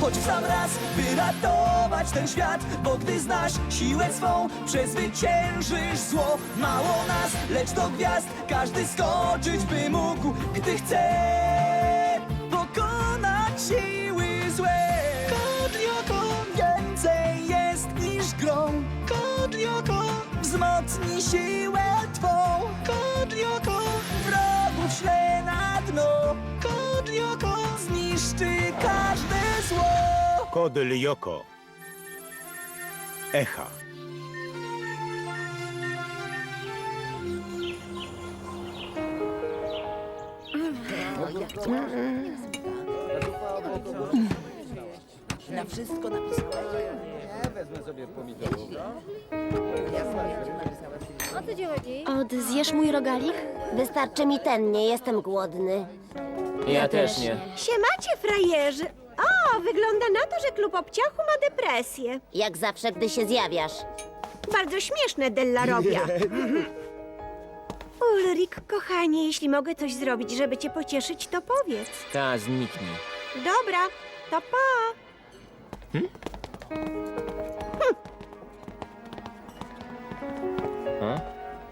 Choć w sam raz wyratować ten świat Bo gdy znasz siłę swą, przezwyciężysz zło. Mało nas, lecz do gwiazd każdy skoczyć by mógł Gdy chce pokonać siły złe. Kodlioko więcej jest niż grą Kodlioko wzmocni siłę Kod Lyoko. Echa. Na wszystko napisałeś? O co ci chodzi? Od zjesz mój rogalik? Wystarczy mi ten, nie jestem głodny. Ja też nie. Siemacie, frajerzy! O, wygląda na to, że klub obciachu ma depresję. Jak zawsze, gdy się zjawiasz. Bardzo śmieszne, Della Robia. Ulrik, kochanie, jeśli mogę coś zrobić, żeby cię pocieszyć, to powiedz. Ta, zniknij. Dobra, to pa!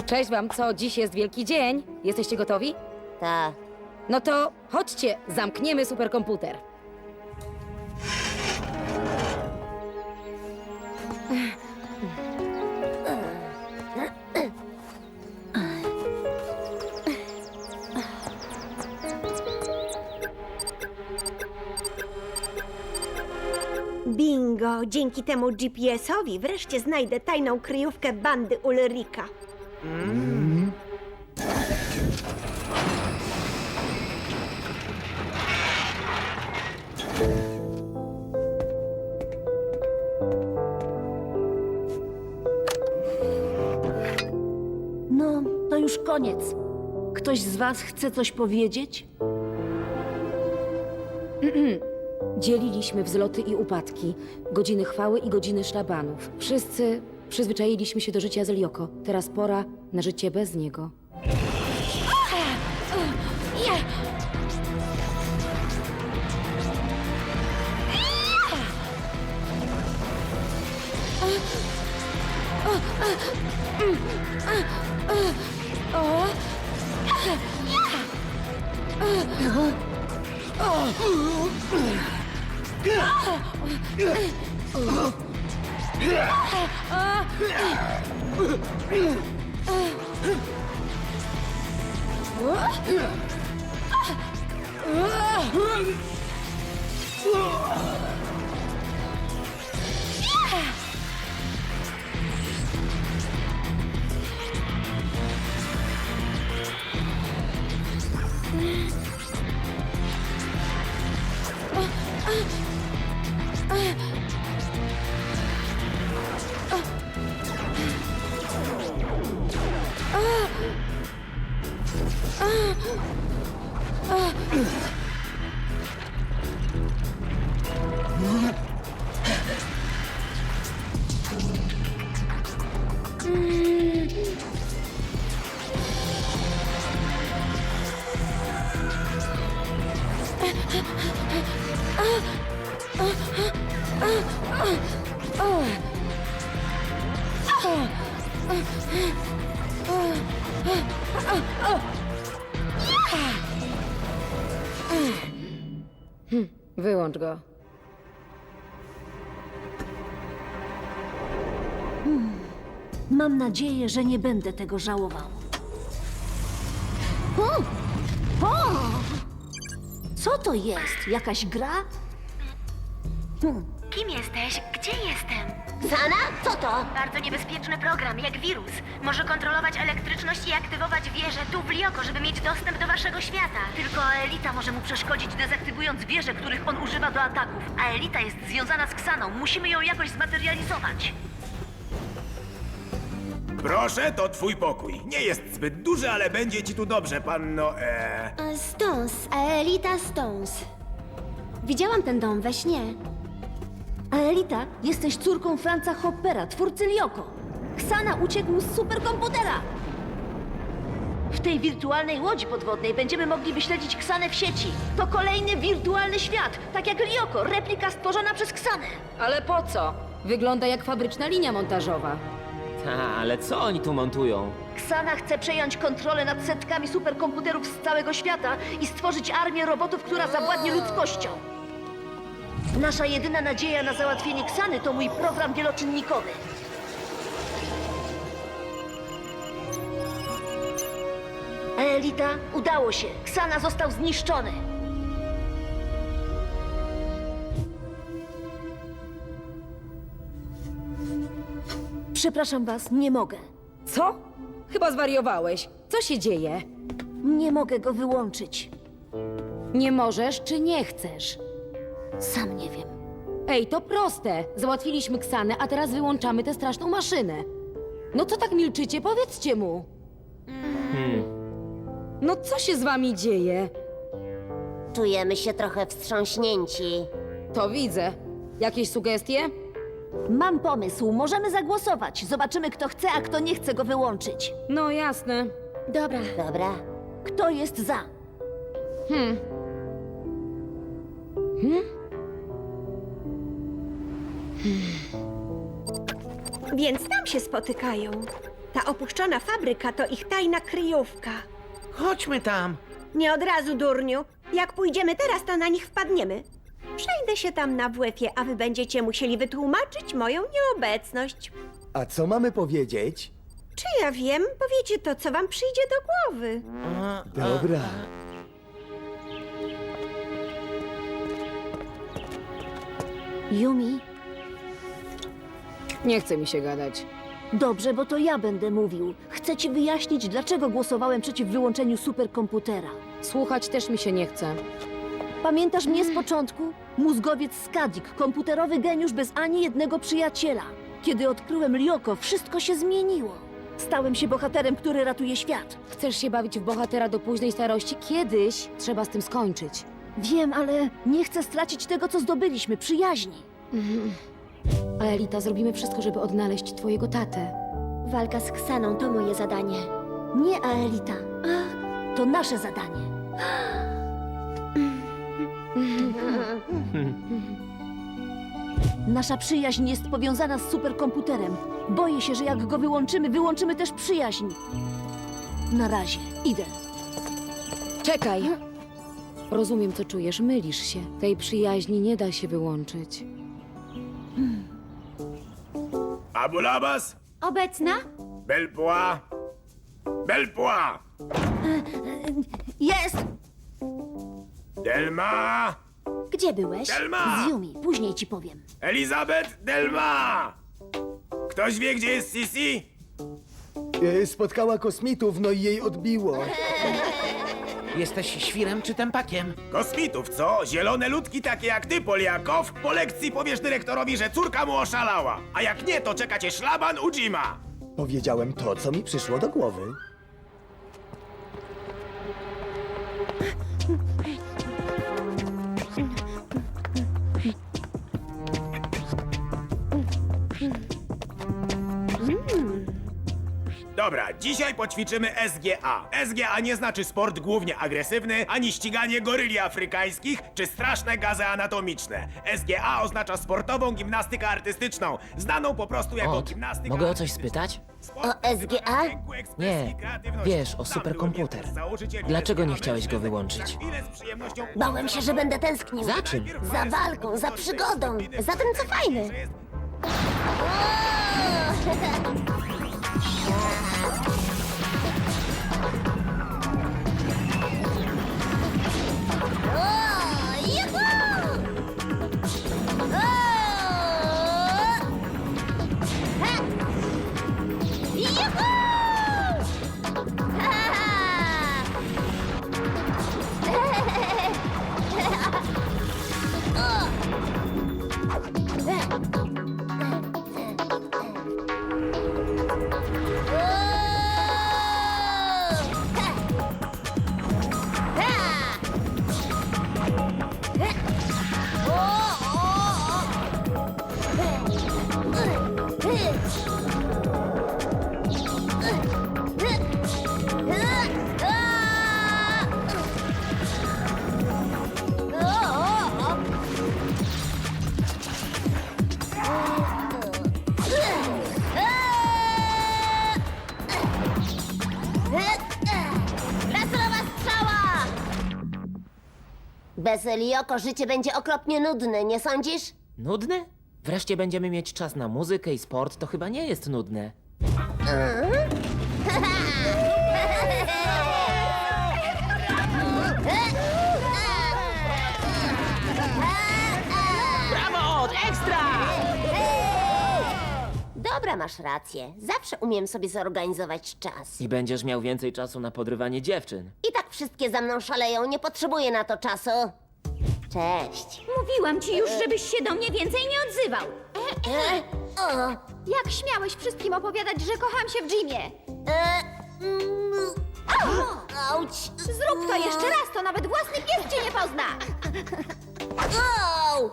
Cześć wam, co? Dziś jest wielki dzień. Jesteście gotowi? Ta. No to chodźcie, zamkniemy superkomputer. Dzięki temu GPS-owi wreszcie znajdę tajną kryjówkę bandy Ulrika. No, to już koniec. Ktoś z was chce coś powiedzieć? Dzieliliśmy wzloty i upadki, godziny chwały i godziny szlabanów. Wszyscy przyzwyczailiśmy się do życia z Lioko. Teraz pora na życie bez niego. 으아! Wyłącz go. Mam nadzieję, że nie będę tego żałował. O! O! Co to jest? Jakaś gra? Kim jesteś? Gdzie jestem? Sana? Co to? Bardzo niebezpieczny program, jak wirus. Może kontrolować elektryczność i aktywować wieże tu w Lioko, żeby mieć dostęp do waszego świata. Tylko Elita może mu przeszkodzić, dezaktywując wieże, których on używa do ataków. A Elita jest związana z Ksaną. Musimy ją jakoś zmaterializować. Proszę, to twój pokój. Nie jest zbyt duży, ale będzie ci tu dobrze, panno. E... Stones, Aelita Stones. Widziałam ten dom we śnie. Aelita, jesteś córką Franca Hoppera, twórcy Lioko. Ksana uciekł z superkomputera. W tej wirtualnej łodzi podwodnej będziemy mogli wyśledzić Ksanę w sieci. To kolejny wirtualny świat, tak jak Lioko, replika stworzona przez Ksanę. Ale po co? Wygląda jak fabryczna linia montażowa. Ta, ale co oni tu montują? Ksana chce przejąć kontrolę nad setkami superkomputerów z całego świata i stworzyć armię robotów, która zawładnie ludzkością. Nasza jedyna nadzieja na załatwienie Ksany to mój program wieloczynnikowy. Elita, udało się. Ksana został zniszczony. Przepraszam was, nie mogę. Co? Chyba zwariowałeś. Co się dzieje? Nie mogę go wyłączyć. Nie możesz czy nie chcesz? Sam nie wiem. Ej, to proste. Załatwiliśmy Ksanę, a teraz wyłączamy tę straszną maszynę. No co tak milczycie? Powiedzcie mu. No co się z wami dzieje? Czujemy się trochę wstrząśnięci. To widzę. Jakieś sugestie? Mam pomysł, możemy zagłosować. Zobaczymy, kto chce, a kto nie chce go wyłączyć. No jasne. Dobra. Dobra. Kto jest za? Więc tam się spotykają. Ta opuszczona fabryka to ich tajna kryjówka. Chodźmy tam. Nie od razu, durniu. Jak pójdziemy teraz, to na nich wpadniemy. Przejdę się tam na WF-ie, a wy będziecie musieli wytłumaczyć moją nieobecność. A co mamy powiedzieć? Czy ja wiem? Powiecie to, co wam przyjdzie do głowy. Dobra. Yumi? Nie chce mi się gadać. Dobrze, bo to ja będę mówił. Chcę ci wyjaśnić, dlaczego głosowałem przeciw wyłączeniu superkomputera. Słuchać też mi się nie chce. Pamiętasz mnie z początku? Mózgowiec Skadik, komputerowy geniusz bez ani jednego przyjaciela. Kiedy odkryłem Lioko, wszystko się zmieniło. Stałem się bohaterem, który ratuje świat. Chcesz się bawić w bohatera do późnej starości? Kiedyś trzeba z tym skończyć. Wiem, ale nie chcę stracić tego, co zdobyliśmy, przyjaźni. A Elita, zrobimy wszystko, żeby odnaleźć twojego tatę. Walka z Ksaną to moje zadanie. Nie Aelita. To nasze zadanie. Nasza przyjaźń jest powiązana z superkomputerem. Boję się, że jak go wyłączymy, wyłączymy też przyjaźń. Na razie, idę. Czekaj! Rozumiem, co czujesz. Mylisz się. Tej przyjaźni nie da się wyłączyć. Abulabas? Obecna? Belpois? Belpois! Jest! Delma! Gdzie byłeś? Delma! Z Yumi, później ci powiem. Elizabeth Delma! Ktoś wie, gdzie jest Sisi? E, Spotkała kosmitów, no i jej odbiło. Jesteś świrem czy tempakiem? Kosmitów, co? Zielone ludki takie jak ty, Poliakow? Po lekcji powiesz dyrektorowi, że córka mu oszalała. A jak nie, to czeka cię szlaban u Jima. Powiedziałem to, co mi przyszło do głowy. Dobra, dzisiaj poćwiczymy SGA. SGA nie znaczy sport głównie agresywny, ani ściganie goryli afrykańskich, czy straszne gazy anatomiczne. SGA oznacza sportową gimnastykę artystyczną, znaną po prostu jako Ot, gimnastyka mogę o coś artystyczna. spytać? Sport O SGA? ekspresji, Nie, kreatywności. wiesz, o Sam superkomputer. byłem jednym z założycieli Dlaczego nie SGA chciałeś go mężczyzn. wyłączyć? Za chwilę z przyjemnością Bałem się, że będę tęsknił. Za czym? Za walką, za przygodą, za tym, co fajne. Bez Lioko życie będzie okropnie nudne, nie sądzisz? Nudne? Wreszcie będziemy mieć czas na muzykę i sport, to chyba nie jest nudne. Dobra, masz rację. Zawsze umiem sobie zorganizować czas. I będziesz miał więcej czasu na podrywanie dziewczyn. I tak wszystkie za mną szaleją, nie potrzebuję na to czasu. Cześć. Mówiłam ci już, żebyś się do mnie więcej nie odzywał. E, o, Jak śmiałeś wszystkim opowiadać, że kocham się w Jimie? e, mm, au, auć. Zrób to jeszcze raz, to nawet własny pies cię nie pozna. Au.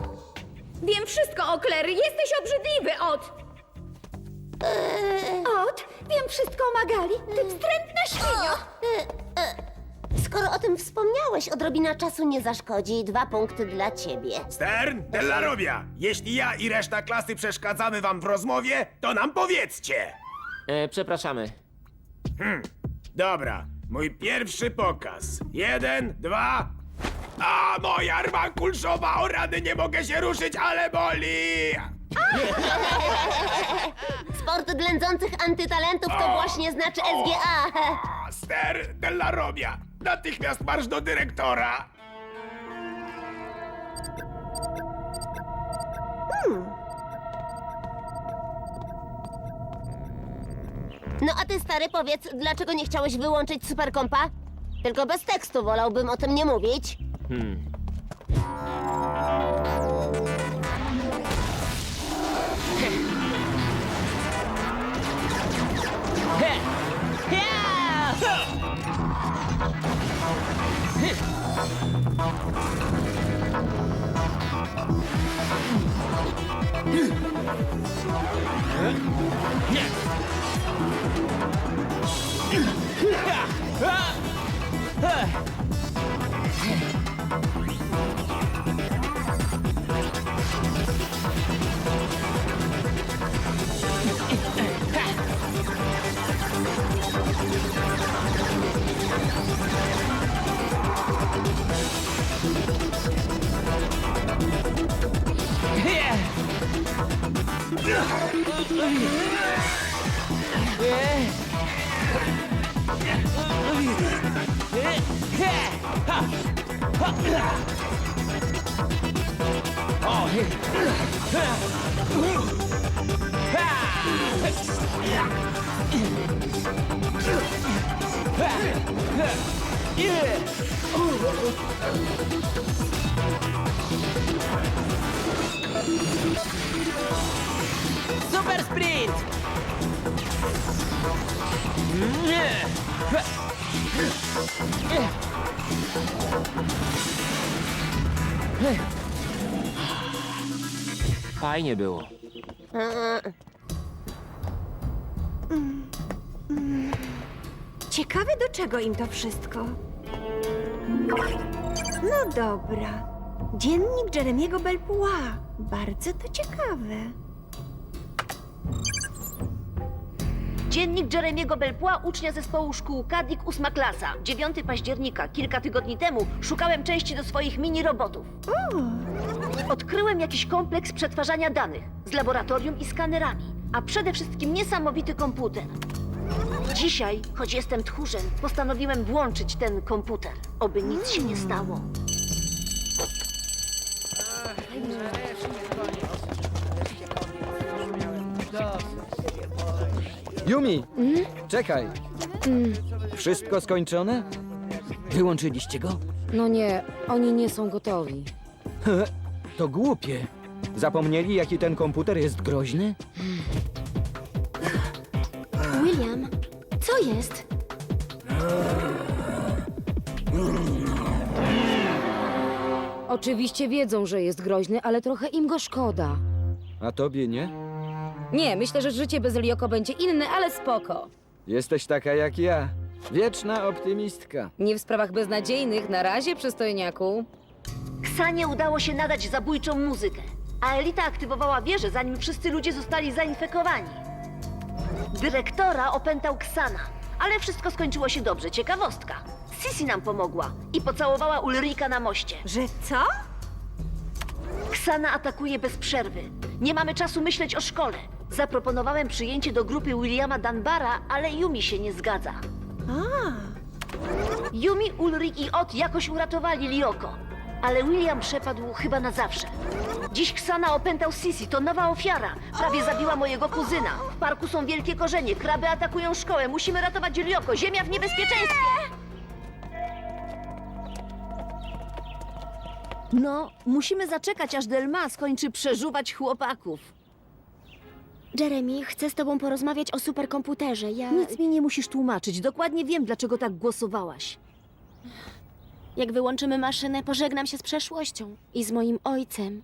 Wiem wszystko o Claire, jesteś obrzydliwy, Ot. Ot, wiem wszystko o Magali, ty wstrętna świnio. Skoro o tym wspomniałeś, odrobina czasu nie zaszkodzi. Dwa punkty dla ciebie. Stern, Della Robia, jeśli ja i reszta klasy przeszkadzamy wam w rozmowie, to nam powiedzcie. E, przepraszamy. Dobra, mój pierwszy pokaz. Jeden, dwa. A moja rma kulszowa, o rady nie mogę się ruszyć, ale boli! Sport ględzących antytalentów to właśnie znaczy SGA. Ster, Della Robia, natychmiast marsz do dyrektora. No a ty, stary, powiedz, dlaczego nie chciałeś wyłączyć superkompa? Tylko bez tekstu, wolałbym o tym nie mówić. Yeah! Yeah! Super sprint! Fajnie było. Ciekawe, do czego im to wszystko. No dobra. Dziennik Jeremiego Belpua. Bardzo to ciekawe. Dziennik Jeremiego Belpła, ucznia zespołu szkół Kadik, ósma klasa. 9 października, kilka tygodni temu, szukałem części do swoich mini-robotów. Odkryłem jakiś kompleks przetwarzania danych z laboratorium i skanerami, a przede wszystkim niesamowity komputer. Dzisiaj, choć jestem tchórzem, postanowiłem włączyć ten komputer, oby nic się nie stało. Yumi! Czekaj. Wszystko skończone? Wyłączyliście go? No nie, oni nie są gotowi. To głupie. Zapomnieli, jaki ten komputer jest groźny? William, co jest? Oczywiście wiedzą, że jest groźny, ale trochę im go szkoda. A tobie nie? Nie, myślę, że życie bez Lioko będzie inne, ale spoko. Jesteś taka jak ja. Wieczna optymistka. Nie w sprawach beznadziejnych, na razie, przystojniaku. Ksanie udało się nadać zabójczą muzykę, a Elita aktywowała wieżę, zanim wszyscy ludzie zostali zainfekowani. Dyrektora opętał Ksana, ale wszystko skończyło się dobrze. Ciekawostka. Sisi nam pomogła i pocałowała Ulrika na moście. Że co? Ksana atakuje bez przerwy. Nie mamy czasu myśleć o szkole. Zaproponowałem przyjęcie do grupy Williama Danbara, ale Yumi się nie zgadza. Yumi, Ulrik i Ot jakoś uratowali Lioko, ale William przepadł chyba na zawsze. Dziś Ksana opętał Sisi, to nowa ofiara. Prawie zabiła mojego kuzyna. W parku są wielkie korzenie, kraby atakują szkołę. Musimy ratować Lioko, ziemia w niebezpieczeństwie. No, musimy zaczekać, aż Delma skończy przeżuwać chłopaków. Jeremy, chcę z tobą porozmawiać o superkomputerze. Ja... Nic mi nie musisz tłumaczyć. Dokładnie wiem, dlaczego tak głosowałaś. Jak wyłączymy maszynę, pożegnam się z przeszłością i z moim ojcem.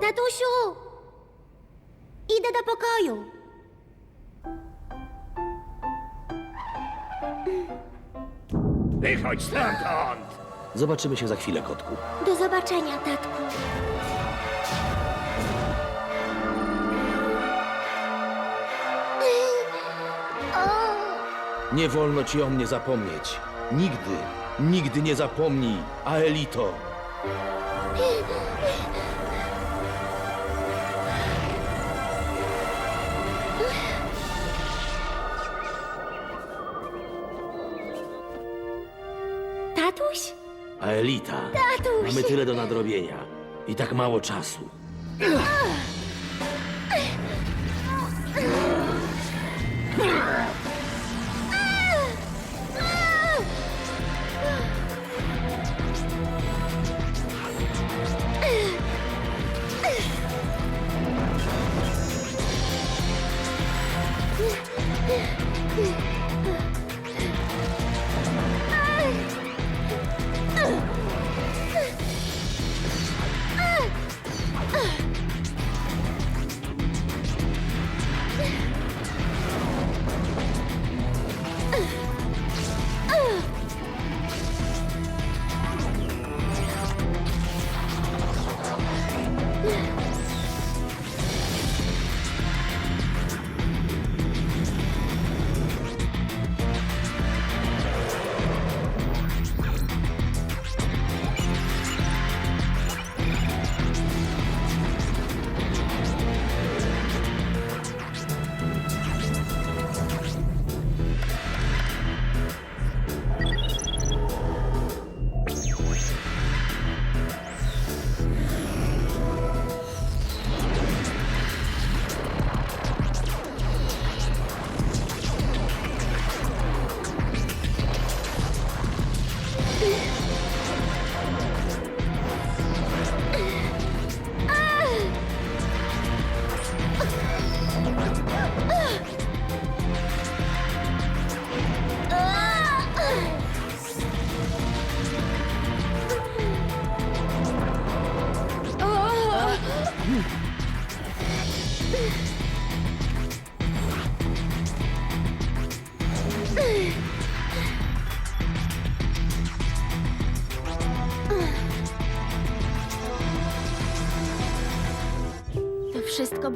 Tatusiu! Idę do pokoju. Wychodź stamtąd! Zobaczymy się za chwilę, kotku. Do zobaczenia, tatku. Nie wolno ci o mnie zapomnieć. Nigdy, nigdy nie zapomnij, Aelito. Aelita. Tatuś! Mamy tyle do nadrobienia i tak mało czasu.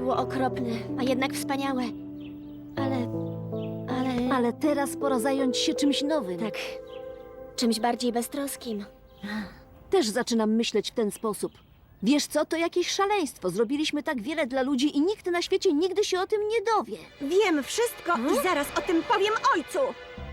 Było okropne, a jednak wspaniałe. Ale... ale... Ale teraz pora zająć się czymś nowym. Tak. Czymś bardziej beztroskim. Też zaczynam myśleć w ten sposób. Wiesz co, to jakieś szaleństwo. Zrobiliśmy tak wiele dla ludzi i nikt na świecie nigdy się o tym nie dowie. Wiem wszystko i zaraz o tym powiem ojcu.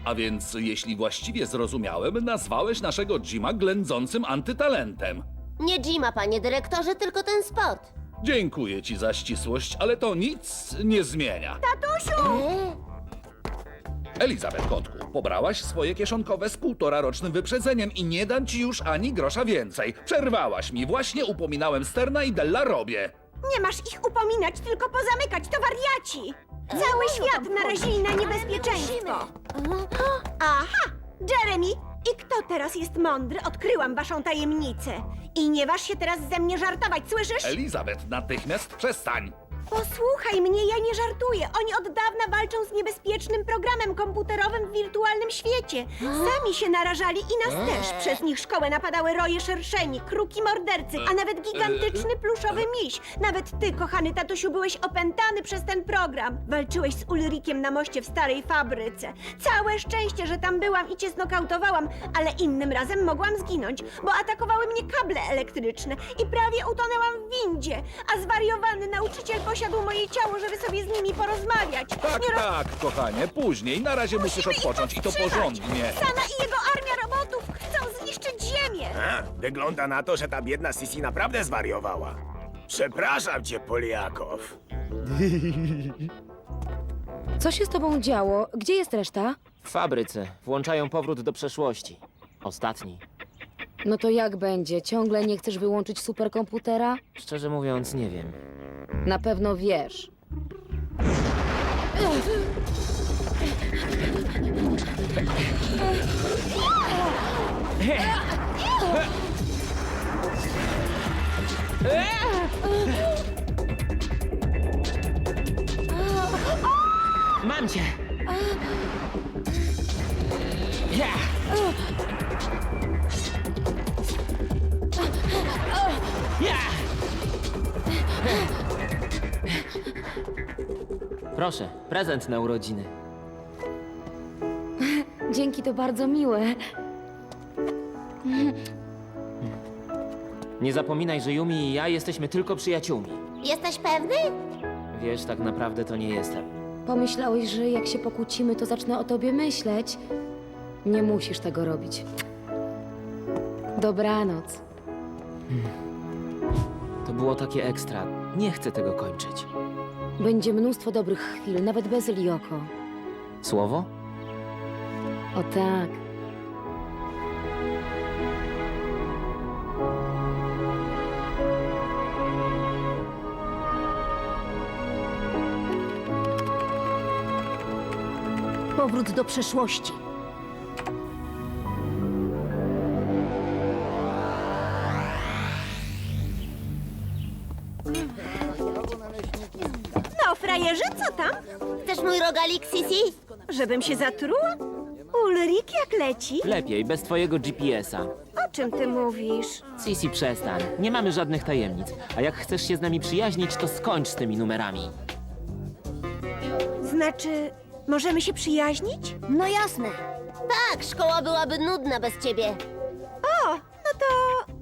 A więc, jeśli właściwie zrozumiałem, nazwałeś naszego Jima ględzącym antytalentem. Nie Jima, panie dyrektorze, tylko ten spot. Dziękuję ci za ścisłość, ale to nic nie zmienia. Tatusiu! Elizabeth Kotku, pobrałaś swoje kieszonkowe z półtora rocznym wyprzedzeniem i nie dam ci już ani grosza więcej. Przerwałaś mi, właśnie upominałem Sterna i Della Robie. Nie masz ich upominać, tylko pozamykać, to wariaci! Cały świat narazili na niebezpieczeństwo! Aha! Jeremy! I kto teraz jest mądry? Odkryłam waszą tajemnicę. I nie waż się teraz ze mnie żartować, słyszysz? Elizabeth, natychmiast przestań. Posłuchaj mnie, ja nie żartuję. Oni od dawna walczą z niebezpiecznym programem komputerowym w wirtualnym świecie. Sami się narażali i nas też. Przez nich szkołę napadały roje szerszeni, kruki mordercy, a nawet gigantyczny pluszowy miś. Nawet ty, kochany tatusiu, byłeś opętany przez ten program. Walczyłeś z Ulrikiem na moście w starej fabryce. Całe szczęście, że tam byłam i cię znokautowałam, ale innym razem mogłam zginąć, bo atakowały mnie kable elektryczne i prawie utonęłam w windzie, a zwariowany nauczyciel posiadł moje ciało, żeby sobie z nimi porozmawiać. Tak, Nie tak, kochanie, później. Na razie musisz Musimy ich odpocząć i to powstrzymać. porządnie. Sana i jego armia robotów chcą zniszczyć Ziemię. A, wygląda na to, że ta biedna Sisi naprawdę zwariowała. Przepraszam cię, Poliakow. Co się z tobą działo? Gdzie jest reszta? W fabryce. Włączają powrót do przeszłości. Ostatni. No to jak będzie? Ciągle nie chcesz wyłączyć superkomputera? Szczerze mówiąc, nie wiem. Na pewno wiesz. Mam cię! Ja! Proszę, prezent na urodziny. Dzięki, to bardzo miłe. Nie zapominaj, że Yumi i ja jesteśmy tylko przyjaciółmi. Jesteś pewny? Wiesz, tak naprawdę to nie jestem. Pomyślałeś, że jak się pokłócimy, to zacznę o tobie myśleć. Nie musisz tego robić. Dobranoc. To było takie ekstra. Nie chcę tego kończyć. Będzie mnóstwo dobrych chwil, nawet bez Lioko. Słowo? O tak. Powrót do przeszłości. Frajerze, co tam? Chcesz mój rogalik, Sisi? Żebym się zatruła? Ulrik jak leci? Lepiej, bez twojego GPS-a. O czym ty mówisz? Sisi, przestań. Nie mamy żadnych tajemnic. A jak chcesz się z nami przyjaźnić, to skończ z tymi numerami. Znaczy, możemy się przyjaźnić? No jasne. Tak, szkoła byłaby nudna bez ciebie. O, no to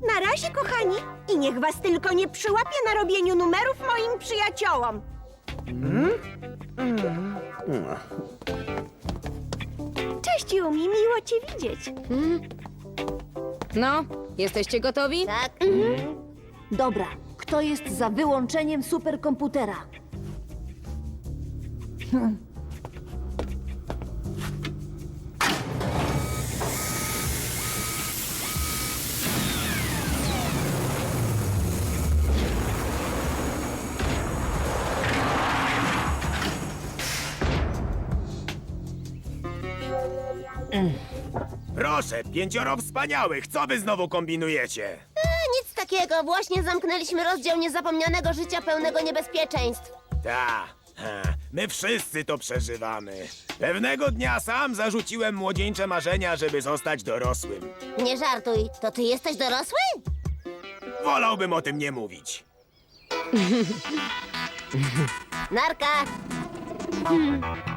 na razie, kochani. I niech was tylko nie przyłapie na robieniu numerów moim przyjaciołom. Cześć, Yumi, miło cię widzieć. No, jesteście gotowi? Tak? Dobra, kto jest za wyłączeniem superkomputera? Proszę, pięcioro wspaniałych, co wy znowu kombinujecie? E, nic takiego, właśnie zamknęliśmy rozdział niezapomnianego życia pełnego niebezpieczeństw. Ta, ha, my wszyscy to przeżywamy. Pewnego dnia sam zarzuciłem młodzieńcze marzenia, żeby zostać dorosłym. Nie żartuj, to ty jesteś dorosły? Wolałbym o tym nie mówić. Narka!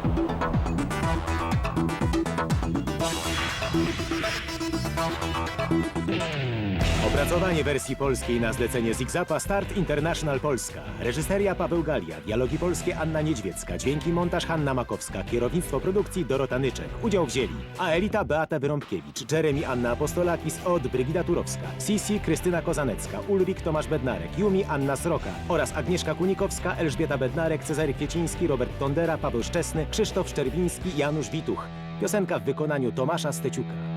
Opracowanie wersji polskiej na zlecenie Zigzapa Start International Polska. Reżyseria Paweł Galia, dialogi polskie Anna Niedźwiecka, dźwięki montaż Hanna Makowska, kierownictwo produkcji Dorota Nyczek. Udział wzięli Aelita Beata Wyrąbkiewicz, Jeremy Anna Apostolakis, Od Brygida Turowska, Sisi Krystyna Kozanecka, Ulrik Tomasz Bednarek, Yumi Anna Sroka oraz Agnieszka Kunikowska, Elżbieta Bednarek, Cezary Kwieciński, Robert Tondera, Paweł Szczesny, Krzysztof Szczerbiński, Janusz Wituch. Piosenka w wykonaniu Tomasza Steciuka.